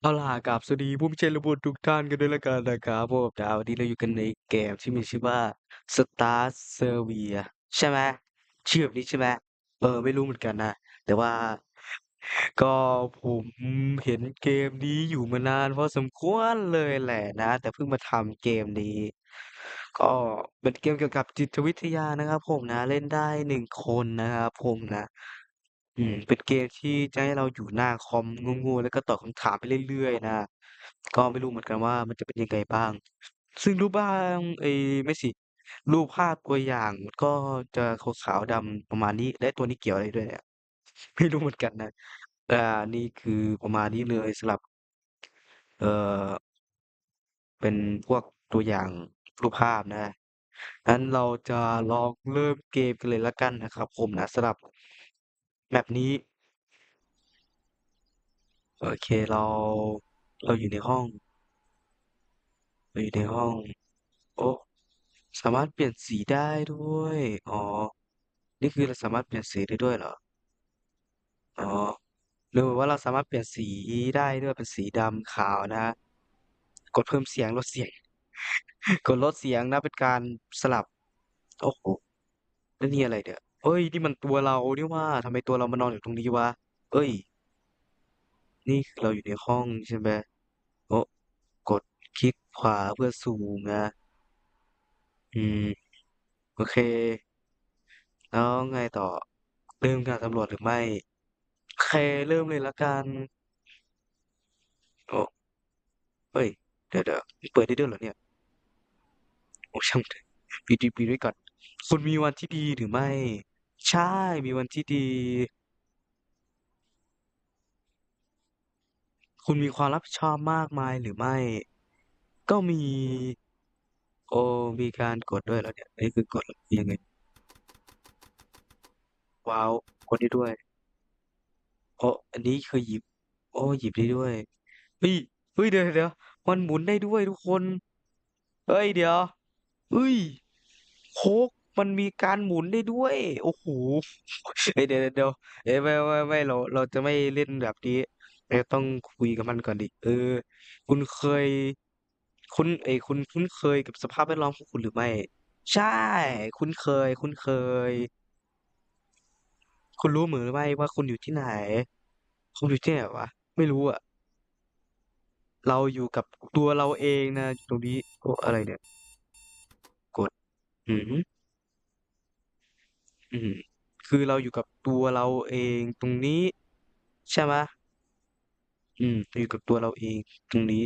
เอาล่ะกราบสวัสดีผู้มีเกียรติทุกท่านกันด้วยแล้วกันนะครับผมนะวันนี้เราอยู่กันในเกมที่มีชื่อว่า Star Servia ใช่ไหมชื่อแบบนี้ใช่ไหมเออไม่รู้เหมือนกันนะ แต่ว่า ก็ผมเห็นเกมนี้อยู่มานานพอสมควรเลยแหละนะ แต่เพิ่งมาทำเกมนี้ ก็เป็นเกมเกี่ยวกับจิตวิทยานะครับผมนะเล่นได้หนึ่งคนนะครับผมนะ อืม เป็นเกมที่จะให้เราอยู่หน้าคอมโง่ ๆ แล้วก็ตอบคำถามไปเรื่อย ๆนะก็ไม่รู้เหมือนกันว่า มันจะเป็นยังไงบ้าง ซึ่งรูปร่าง เอยไม่สิ รูปภาพตัวอย่างมันก็จะขาว ๆ ดำ ประมาณนี้ และตัวนี้เกี่ยวอะไรด้วยเนี่ย ไม่รู้เหมือนกันนะอ่านี่คือประมาณนี้เลยสำหรับ เอ่อ เป็นพวกตัวอย่างรูปภาพนะ งั้นเราจะลองเริ่มเกมกันเลยแล้วกันนะครับผมนะ สำหรับ แมปนี้ โอเคเรา เราอยู่ในห้อง เราอยู่ในห้อง โอ้ สามารถเปลี่ยนสีได้ด้วย อ๋อ นี่คือเราสามารถเปลี่ยนสีได้ด้วยเหรอ อ๋อหรือว่าเราสามารถเปลี่ยนสีได้ด้วยเป็นสีดำขาวนะ กดเพิ่มเสียงลดเสียง กดลดเสียงนะเป็นการสลับ โอ้โหแล้วนี่อะไรเนี่ย เอ้ยนี่มันตัวเรานี่ว่าทำไมตัวเรามานอนอยู่ตรงนี้วะ เอ้ย นี่คือเราอยู่ในห้องใช่ไหมโอ้กดคลิกขวาเพื่อซูมนะ อืม โอเค แล้วไงต่อเริ่มการสำรวจหรือไม่โอเคเริ่มเลยละกันโอ้เฮ้ย เดี๋ยวเดี๋ยวเปิดได้ด้วยเหรอเนี่ย โอ้ช่างเถอะปิดดีปิดไว้ก่อนคุณมีวันที่ดีหรือไม่ ใช่ มีวันที่ดี คุณมีความรับผิดชอบมากมายหรือไม่ ก็มี โอ้ มีการกดด้วยเหรอเนี่ย อันนี้คือกดยังไง ว้าว กดได้ด้วย โอ้ อันนี้คือหยิบ โอ้ หยิบได้ด้วย เฮ้ย เฮ้ย เดี๋ยวเดี๋ยวมันหมุนได้ด้วยทุกคน เฮ้ย เดี๋ยว เฮ้ยโค้ก มันมีการหมุนได้ด้วย โอ้โหเฮ้ยเดี๋ยวเดี๋ยวเอ้ยไม่ไม่ไม่เราเราจะไม่เล่นแบบนี้เราต้องคุยกับมันก่อนดิเออ คุณเคย คุณเอ้ยคุณคุ้นเคยกับสภาพแวดล้อมของคุณหรือไม่ ใช่ คุ้นเคย คุ้นเคย คุณรู้หรือไม่ว่าคุณอยู่ที่ไหน คุณอยู่ที่ไหนวะไม่รู้อะ เราอยู่กับตัวเราเองนะตรงนี้โอ้อะไรเนี่ย กด อืม อืม คือเราอยู่กับตัวเราเองตรงนี้ ใช่ไหมอืมอยู่กับตัวเราเองตรงนี้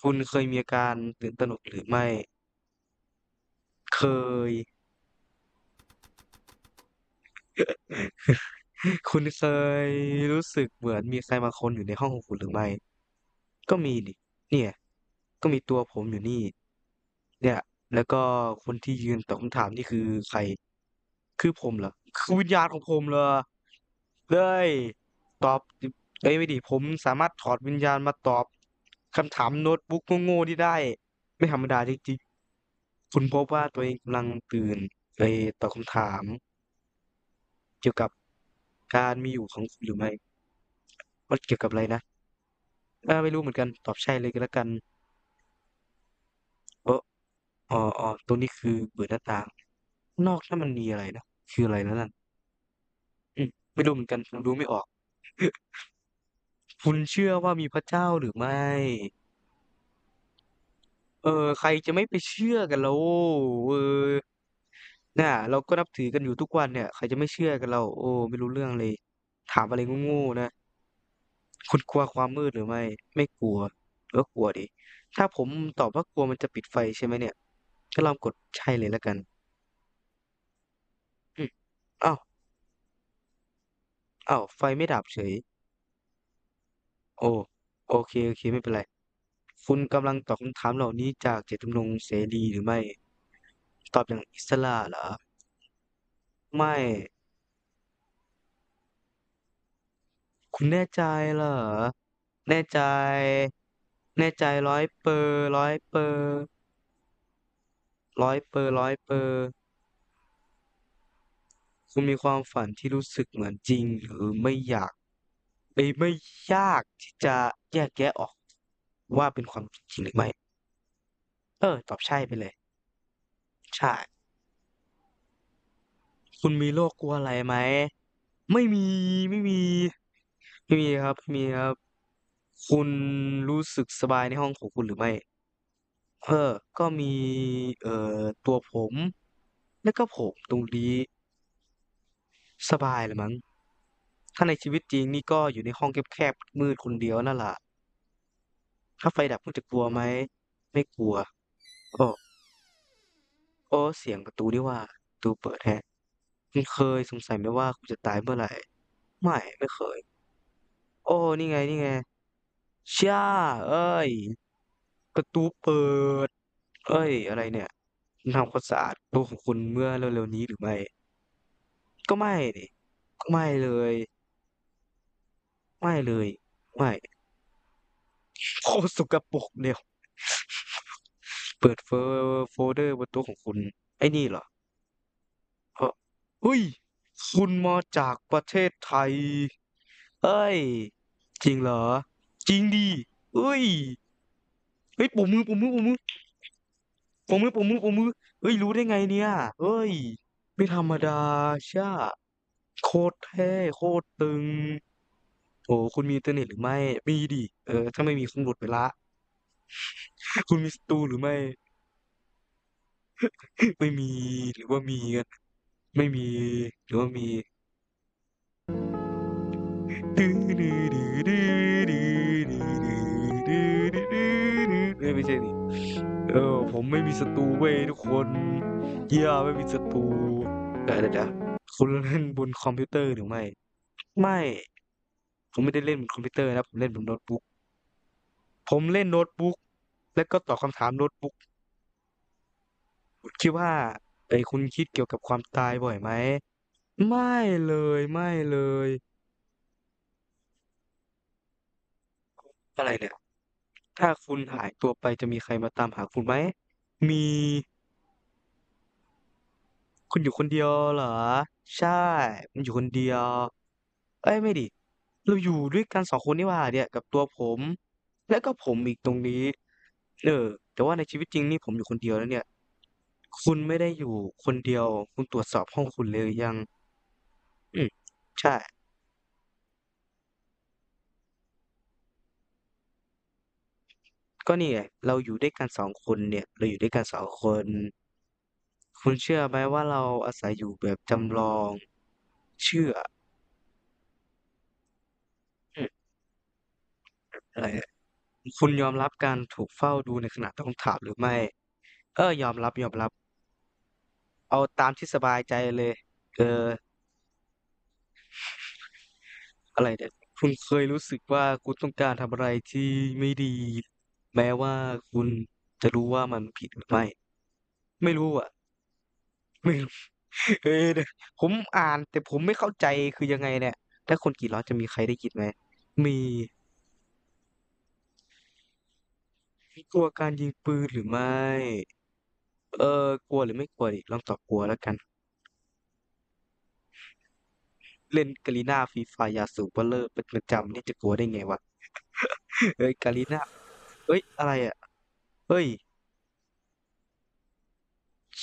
คุณเคยมีอาการตื่นตระหนกหรือไม่ เคย คุณเคยรู้สึกเหมือนมีใครบางคนอยู่ในห้องของคุณหรือไม่ ก็มีดิเนี่ย ก็มีตัวผมอยู่นี่ เนี่ย แล้วก็คนที่ยืนตอบคำถามนี่คือใคร คือผมเหรอ คือวิญญาณของผมเหรอเลยตอบเอ้ยไม่ดิผมสามารถถอดวิญญาณมาตอบคำถามโน้ตบุ๊กโง่ๆที่ได้ ไม่ธรรมดาจริงๆคุณพบว่าตัวเองกำลังตื่นไปตอบคำถาม เกี่ยวกับการมีอยู่ของคุณหรือไม่มันเกี่ยวกับอะไรนะเออไม่รู้เหมือนกันตอบใช่เลยก็แล้วกันเออ อ๋ออ๋อตรงนี้คือเปิดหน้าต่างนอกนั้นมันมีอะไรนะคืออะไรนะนั่นอืมไม่รู้เหมือนกันผมดูไม่ออก คุณเชื่อว่ามีพระเจ้าหรือไม่ เออ ใครจะไม่ไปเชื่อกันแล้วเออน่ะเราก็นับถือกันอยู่ทุกวันเนี่ย ใครจะไม่เชื่อกันเรา โอ้ ไม่รู้เรื่องเลย ถามอะไรโง่ๆนะ คุณกลัวความมืดหรือไม่ ไม่กลัวเออกลัวดิ ถ้าผมตอบว่ากลัวมันจะปิดไฟใช่ไหมเนี่ย ก็ลองกดใช่เลยแล้วกัน อืมอ้าวอ้าวไฟไม่ดับเฉย โอ้ โอเค โอเค ไม่เป็นไร คุณกำลังตอบคำถามเหล่านี้จากเจตจำนงเสรีหรือไม่ ตอบอย่างอิสระเหรอ ไม่ คุณแน่ใจเหรอ แน่ใจ แน่ใจร้อยเปอร์ร้อยเปอร์ ร้อยเปอร์ร้อยเปอร์คุณมีความฝันที่รู้สึกเหมือนจริง หรือไม่อยากเอ้ไม่ยากที่จะแยกแยะออก ว่าเป็นความจริงหรือไม่ เออ ตอบใช่ไปเลย ใช่ คุณมีโรคกลัวอะไรไหม ไม่มีไม่มี ไม่มีครับไม่มีครับ คุณรู้สึกสบายในห้องของคุณหรือไม่ เออ ก็มี เอ่อ ตัวผม แล้วก็ผมตรงนี้ สบายแหละมั้ง ถ้าในชีวิตจริงนี่ก็อยู่ในห้องแคบๆ มืดคนเดียวนั่นแหละ ถ้าไฟดับคุณจะกลัวไหม ไม่กลัว โอ้ โอ้ เสียงประตูนี่ว่าประตูเปิดแฮะคุณเคยสงสัยไหมว่าคุณจะตายเมื่อไหร่ ไม่ ไม่เคย โอ้ นี่ไง นี่ไงช่าเอ้ย ประตูเปิด เอ้ย อะไรเนี่ยทำความสะอาดตัวของคุณเมื่อเร็วๆนี้หรือไม่ ก็ไม่นี่ไม่เลย ไม่เลย ไม่โคตรสกปรกเดียว เปิดโฟโฟลเดอร์บนต๊ะของคุณ ไอ้นี่เหรอเฮ้อเฮ้ย คุณมาจากประเทศไทยเฮ้ย จริงเหรอ จริงดิเฮ้ย เฮ้ยปรบมือปรบมือปรบมือปรบมือปรบมือปรบมือเฮ้ยรู้ได้ไงเนี่ยเฮ้ย ไม่ธรรมดาช่าโคตรเท่โคตรตึงโอ้คุณมีอินเทอร์เน็ตหรือไม่มีดิเออ ถ้าไม่มีคงหลุดไปล้วคุณมีศัตรูหรือไม่ ไม่มีหรือว่ามีกันไม่มีหรือว่ามีเฮ้ ไม่ใช่สิเออ ผมไม่มีศัตรูเว้ยทุกคน yeah ไม่มีศัตรูเดี๋ยวๆๆคุณเล่นบนคอมพิวเตอร์หรือไม่ ไม่ ผมไม่ได้เล่นบนคอมพิวเตอร์นะผมเล่นบนโน้ตบุ๊กผมเล่นโน้ตบุ๊กแล้วก็ตอบคำถามโน้ตบุ๊กคุณคิดว่าเอ่อคุณคิดเกี่ยวกับความตายบ่อยไหม ไม่เลยไม่เลย อะไรเนี่ย ถ้าคุณหายตัวไปจะมีใครมาตามหาคุณไหม มี คุณอยู่คนเดียวเหรอ ใช่ผมอยู่คนเดียว เอ๊ยไม่ดิ เราอยู่ด้วยกัน2คนนี่หว่าเนี่ยกับตัวผม แล้วก็ผมอีกตรงนี้ เออ แต่ว่าในชีวิตจริงนี่ผมอยู่คนเดียวนะเนี่ย คุณไม่ได้อยู่คนเดียว คุณตรวจสอบห้องคุณเลยหรือยัง อืม ใช่ ก็นี่ไงเราอยู่ด้วยกัน2คนเนี่ย เราอยู่ด้วยกัน2คน คุณเชื่อไหมว่าเราอาศัยอยู่แบบจำลอง เชื่ออืมอะไรคุณยอมรับการถูกเฝ้าดูในขณะตั้งถามหรือไม่ เออยอมรับๆเอาตามที่สบายใจเลย เออ อะไรเนี่ยคุณเคยรู้สึกว่าคุณต้องการทำอะไรที่ไม่ดี แม้ว่าคุณจะรู้ว่ามันผิดหรือไม่ ไม่รู้อะไม่รู้เออเนี่ยผมอ่านแต่ผมไม่เข้าใจคือยังไงเนี่ยถ้าคนกรีดร้องจะมีใครได้ยินไหม มีกลัวการยิงปืนหรือไม่ เออกลัวหรือไม่กลัวดิลองตอบกลัวแล้วกัน เล่น Garena Free Fire ยาสูบเบ้อเร่อเป็นประจำนี่จะกลัวได้ไงวะเฮ้ย Garena เฮ้ย อะไรอะเฮ้ย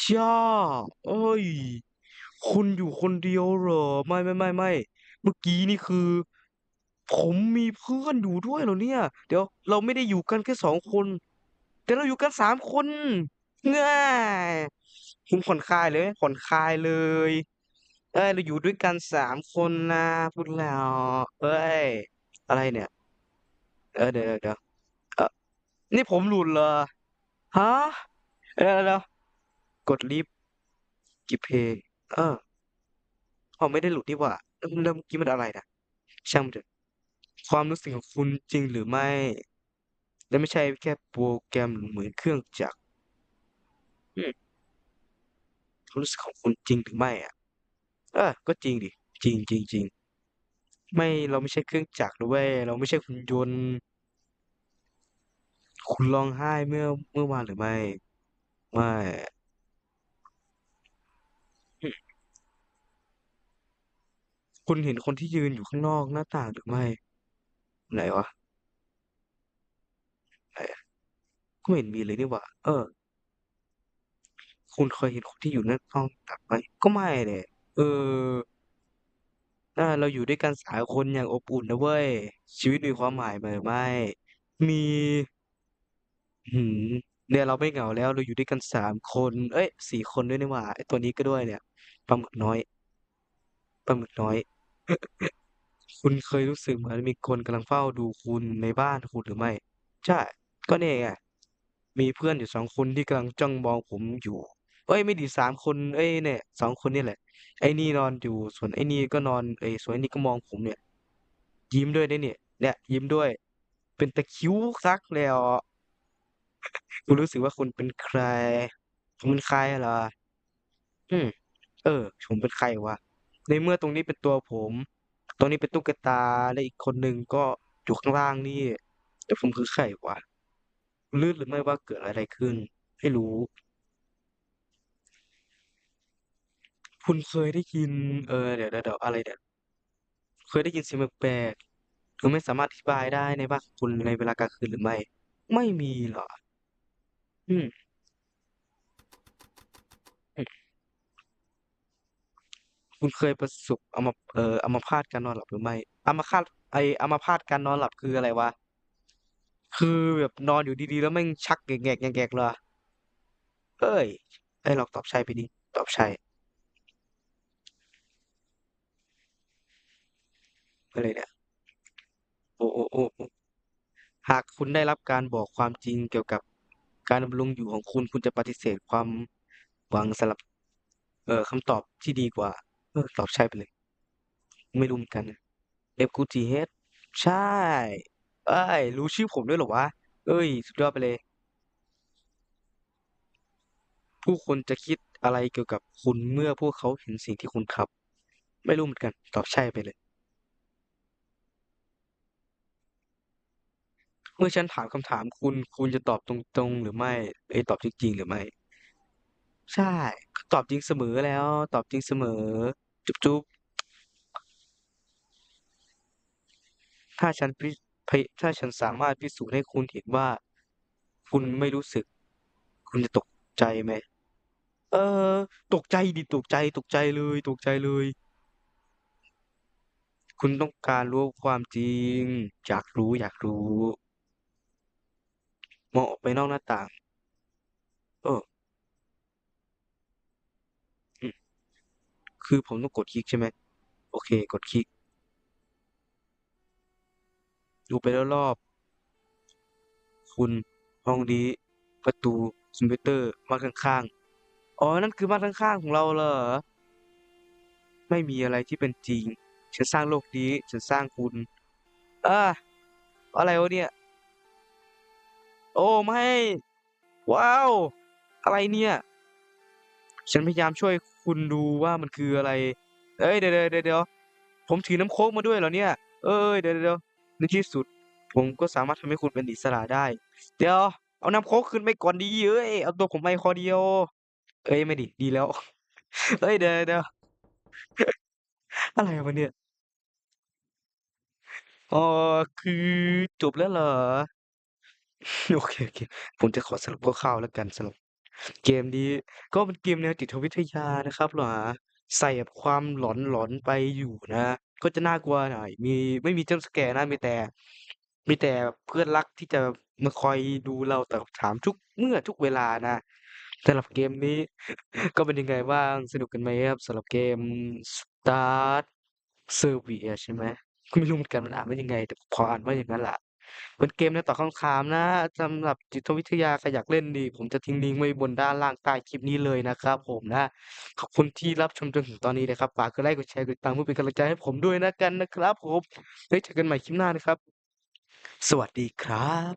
ช่าเฮ้ย คุณอยู่คนเดียวเหรอ ไม่ๆๆๆเมื่อกี้นี่คือ ผมมีเพื่อนอยู่ด้วยเหรอเนี่ย เดี๋ยวเราไม่ได้อยู่กันแค่2คน แต่เราอยู่กัน3คนง่าคุณผ่อนคลายเลยไหมผ่อนคลายเลยเฮ้ยเราอยู่ด้วยกัน3คนนะพวกเราเฮ้ย อะไรเนี่ย เออเดี๋ยวๆๆเอ่อ นี่ผมหลุดเหรอฮะเดี๋ยวๆๆกดลิฟต์ Skip Play เอออ้าไม่ได้หลุดนี่หว่าแล้วเมื่อกี้มันอะไรนะช่างมันเถอะความรู้สึกของคุณจริงหรือไม่ และไม่ใช่แค่โปรแกรมเหมือนเครื่องจักรอืมความรู้สึกของคุณจริงหรือไม่อะเออก็จริงดิจริงๆๆไม่เราไม่ใช่เครื่องจักรนะเว้ยเราไม่ใช่หุ่นยนต์ คุณร้องไห้เมื่อเมื่อวานหรือไม่ ไม่คุณเห็นคนที่ยืนอยู่ข้างนอกหน้าต่างหรือไม่ ไหนวะไหนอะก็ไม่เห็นมีเลยนี่หว่า เออ คุณเคยเห็นคนที่อยู่ในห้องตัดไหมก็ไม่เนี่ยเออน่าเราอยู่ด้วยกันสามคนอย่างอบอุ่นนะเว้ย ชีวิตมีความหมายไหมไม่ มี หืมเนี่ยเราไม่เหงาแล้วเราอยู่ด้วยกันสามคน เอ้ยสี่คนด้วยนี่หว่าไอ้ตัวนี้ก็ด้วยเนี่ยปลาหมึกน้อยปลาหมึกน้อย คุณเคยรู้สึกเหมือนมีคนกำลังเฝ้าดูคุณในบ้านคุณหรือไม่ ใช่ ก็เนี่ยไงมีเพื่อนอยู่สองคนที่กำลังจ้องมองผมอยู่ เอ้ยไม่ดีสามคน เอ้ยเนี่ยสองคนนี่แหละ ไอ้นี่นอนอยู่ส่วนไอ้นี่ก็นอนเอ้ยส่วนไอ้นี่ก็มองผมเนี่ย ยิ้มด้วยได้เนี่ยเนี่ย ยิ้มด้วย เป็นตะคริวซักแล้ว คุณรู้สึกว่าคุณเป็นใครคุณเป็นใครเหรอ อืม เออ ผมเป็นใครวะ ในเมื่อตรงนี้เป็นตัวผม ตรงนี้เป็นตุ๊กตา และอีกคนหนึ่งก็อยู่ข้างล่างนี่แต่ผมคือใครวะรู้หรือไม่ว่าเกิดอะไรขึ้น ไม่รู้ คุณเคยได้ยิน เออ เดี๋ยวเดี๋ยวเดี๋ยวอะไรเนี่ยเคยได้ยินเสียงแปลกๆคุณไม่สามารถอธิบายได้ในบ้านคุณในเวลากลางคืนหรือไม่ ไม่มีเหรอ อืมอืมคุณเคยประสบอัมเอ่ออัมพาตการนอนหลับหรือไม่อัมพาตไออัมพาตการนอนหลับคืออะไรวะ คือแบบนอนอยู่ดีๆ แล้วแม่งชักแงกแงกแงกๆเหรอเอ้ยไอ้ยลองตอบใช่ไปดิตอบใช่อะไรเนี่ยโอ้โอ้โอ้โอ้หากคุณได้รับการบอกความจริงเกี่ยวกับ การดำรงอยู่ของคุณคุณจะปฏิเสธความหวังสำหรับเอ่อคำตอบที่ดีกว่า เออตอบใช่ไปเลย ไม่รู้เหมือนกันเอฟกูจีเฮดใช่เอ้ยรู้ชื่อผมด้วยเหรอวะ เอ้ย สุดยอดไปเลย ผู้คนจะคิดอะไรเกี่ยวกับคุณเมื่อพวกเขาเห็นสิ่งที่คุณทำไม่รู้เหมือนกัน ตอบใช่ไปเลย เมื่อฉันถามคำถามคุณคุณจะตอบตรงๆ หรือไม่เอยตอบจริงๆหรือไม่ ใช่ ตอบจริงเสมอแล้ว ตอบจริงเสมอ จุ๊บจุ๊บถ้าฉันพิพยถ้าฉันสามารถพิสูจน์ให้คุณเห็นว่า คุณไม่รู้สึก คุณจะตกใจไหม เออ ตกใจดิตกใจ ตกใจเลย ตกใจเลย คุณต้องการรู้ความจริง อยากรู้อยากรู้ มองออกไปนอกหน้าต่าง เออ คือผมต้องกดคลิกใช่ไหม โอเค กดคลิก ดูไปรอบๆคุณห้องนี้ประตูคอมพิวเตอร์ม่านข้างๆ อ๋อ นั่นคือม่านข้างๆของเราเหรอ ไม่มีอะไรที่เป็นจริง ฉันสร้างโลกนี้ ฉันสร้างคุณ อ่าอะไรวะเนี่ย อ้ไม่ ว้าว อะไรเนี่ย ฉันพยายามช่วยคุณดูว่ามันคืออะไร เอ้ยเดี๋ยวเดี๋ยวผมถือน้ำโค้กมาด้วยเหรอเนี่ย เอ้ยเดี๋ยวเดี๋ยวในที่สุด ผมก็สามารถทำให้คุณเป็นอิสระได้ เดี๋ยว เอาน้ำโค้กขึ้นไปก่อนดีเอ้ย เอาตัวผมไปคอเดียว เอ้ยไม่ดิดีแล้ว เอ้ยเดี๋ยวเดี๋ยวอะไรวะเนี่ยอ๋อคือจบแล้วเหรอ โอเคโอเคผมจะขอสรุปคร่าว ๆ แล้วกันสำหรับเกมนี้ ก็เป็นเกมแนวจิตวิทยานะครับ หรอใส่แบบความหลอน ๆ ไปอยู่นะก็จะน่ากลัวหน่อย มี ไม่มี jump scare นะ มีแต่ มีแต่เพื่อนรักที่จะมาคอยดูเราตอบถามทุกเมื่อ ทุกเวลานะ สำหรับเกมนี้ ก็เป็นยังไงบ้าง สนุกกันไหมครับ สำหรับเกม Start Servia ใช่ไหมไม่รู้เหมือนกันมันอ่านว่ายังไง แต่ขออ่านว่าอย่างนั้นแหละ เป็นเกมในวตอบคำถามนะสำหรับจิตวิทยาใครอยากเล่นดี ผมจะทิ้งลิงก์ไว้บนด้านล่างใต้คลิปนี้เลยนะครับ ผมนะขอบคุณที่รับชมจนถึงตอนนี้นะครับฝากกดไลค์กดแชร์กดติดตามเพื่อเป็นกำลังใจให้ผมด้วยนะกันนะครับผมได้เจอกันใหม่คลิปหน้านะครับ สวัสดีครับ